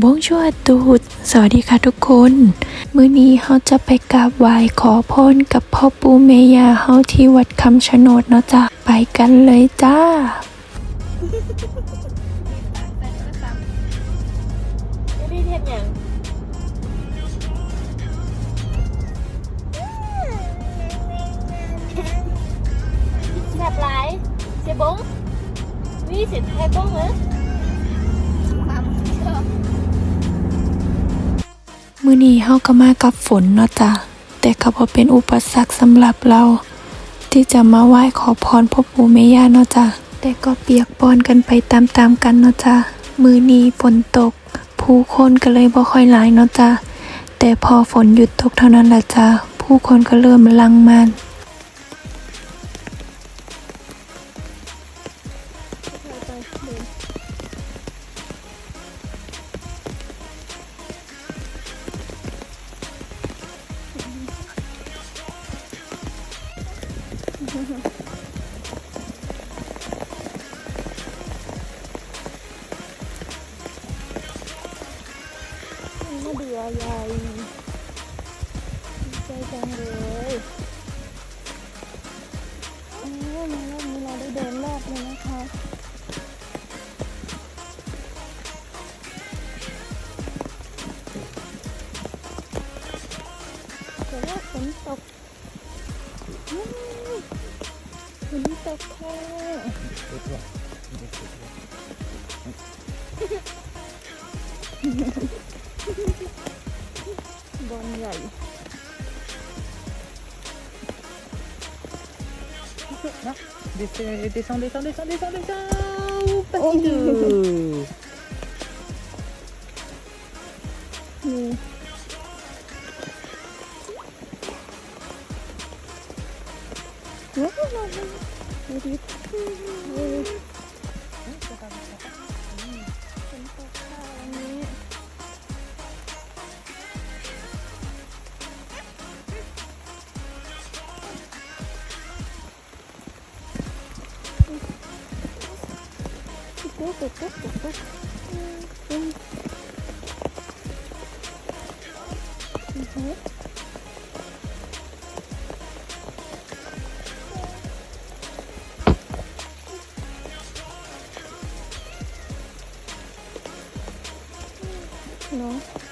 บงชัวตูดสวัสดีค่ะทุกคน มื้อนี้เราจะไปกราบไหว้ขอพรกับพ่อปู่แม่ยาเฮาที่วัดคำชะโนดเนาะจ้ะไปกันเลยจ้าแซ่บหลายเสียบงวิสิทธิ์ไทยบงเหรอ มื้อนี้เฮาก็มากับฝนเนาะจ้ะแต่ก็บ่เป็นอุปสรรคสำหรับเรา ที่จะมาไหว้ขอพรพ่อปู่แม่ย่าเนาะจ้ะแต่ก็เปียกปอนกันไปตามๆกันเนาะจ้ะมื้อนี้ฝนตก ผู้คนก็เลยบ่ค่อยหลายเนาะจ้ะแต่พอฝนหยุดตกเท่านั้นแหละจ้ะผู้คนก็เริ่มลังมาน อใหญ่ดีใจจังเลยโอ้มารอบนี้เราได้เดินรอบเลยนะคะแต่ว่าฝนตกฝนตกแค่ะ บอลใหญ่นะ descend descend descend descend descend No.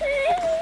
Hey!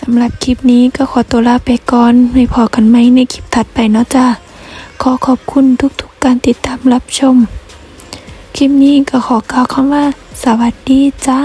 สำหรับคลิปนี้ก็ขอตัวลาไปก่อนไม่พอกันไหมในคลิปถัดไปเนาะจ้าขอขอบคุณทุกๆการติดตามรับชม คลิปนี้ก็ขอกล่าวคำว่า สวัสดีจ้า